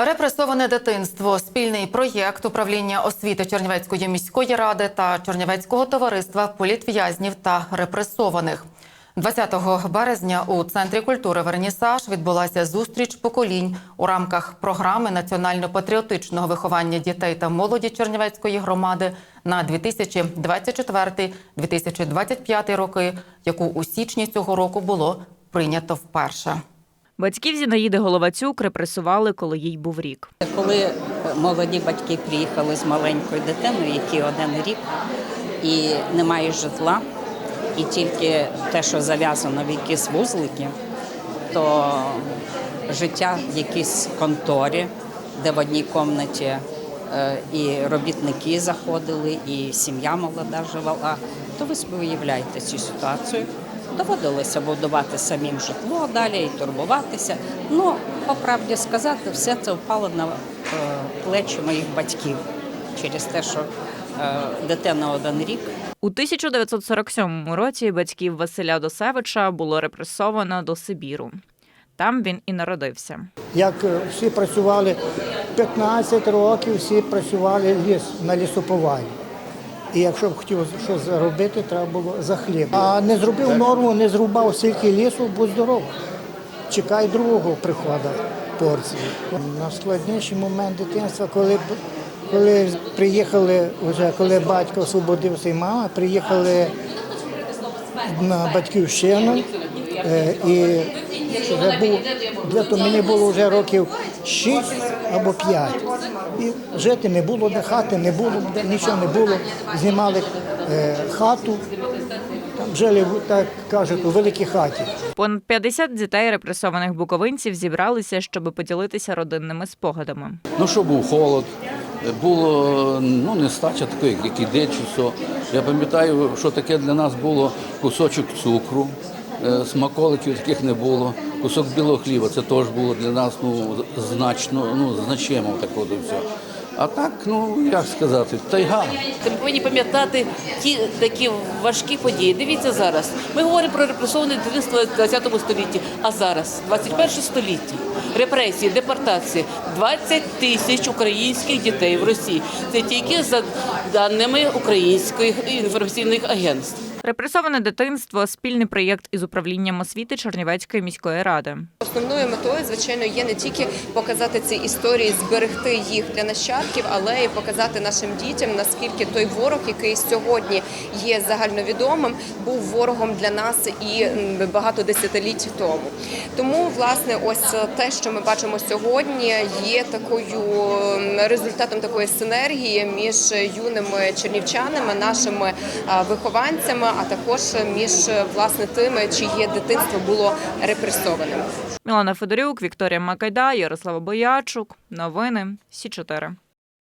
Репресоване дитинство спільний проєкт управління освіти Чернівецької міської ради та Чернівецького товариства політв'язнів та репресованих. 20 березня у центрі культури Вернісаж відбулася зустріч поколінь у рамках програми національно-патріотичного виховання дітей та молоді Чернівецької громади на 2024-2025 роки, яку у січні цього року було прийнято вперше. Батьків Зінаїди Головацюк репресували, коли їй був рік. Коли молоді батьки приїхали з маленькою дитиною, якій один рік, і немає житла, і тільки те, що зав'язано в якісь вузлики, то життя в якійсь конторі, де в одній кімнаті е, і робітники заходили, і сім'я молода живала, то ви собі уявляєте цю ситуацію. Доводилося будувати самим житло далі і турбуватися. Ну, по правді сказати, все це впало на е, плечі моїх батьків через те, що е, дитина один рік. У 1947 році батьків Василя Досевича було репресовано до Сибіру. Там він і народився. Як е, всі працювали 15 років, всі працювали ліс на лісопованні. І якщо б хотів щось заробити, треба було за хліб. А не зробив норму, не зрубав стільки лісу, будь здоров. Чекай другого приходу порції. Найскладніший момент дитинства, коли, коли приїхали, вже коли батько освободився і мама, приїхали на батьківщину. е, І вже був, для того мені було вже років 6 або 5. І жити не було, де хати не було, де нічого не було. Знімали е, хату, там жили, так кажуть, у великій хаті. Понад 50 дітей репресованих буковинців зібралися, щоб поділитися родинними спогадами. Ну що був холод, було ну, нестача такої, як іде чи що. Я пам'ятаю, що таке для нас було кусочок цукру, е, смаколиків таких не було. Кусок білого хліба, це теж було для нас ну, значно, ну, значимо до всього. А так, ну як сказати, тайга. Ми повинні пам'ятати ті такі важкі події. Дивіться зараз. Ми говоримо про репресоване дитинство в 20 столітті, а зараз 21 століття. Репресії, депортації. 20 тисяч українських дітей в Росії. Це тільки за даними українських інформаційних агентств. Репресоване дитинство спільний проєкт із управлінням освіти Чернівецької міської ради. Основною метою, звичайно, є не тільки показати ці історії, зберегти їх для нащадків, але і показати нашим дітям, наскільки той ворог, який сьогодні є загальновідомим, був ворогом для нас і багато десятиліть тому. Тому, власне, ось те, що ми бачимо сьогодні, є такою результатом такої синергії між юними чернівчанами, нашими а, вихованцями, а також між власне тими, чиє дитинство було репресованим. Мілана Федорюк, Вікторія Макайда, Ярослава Боячук. Новини Сі 4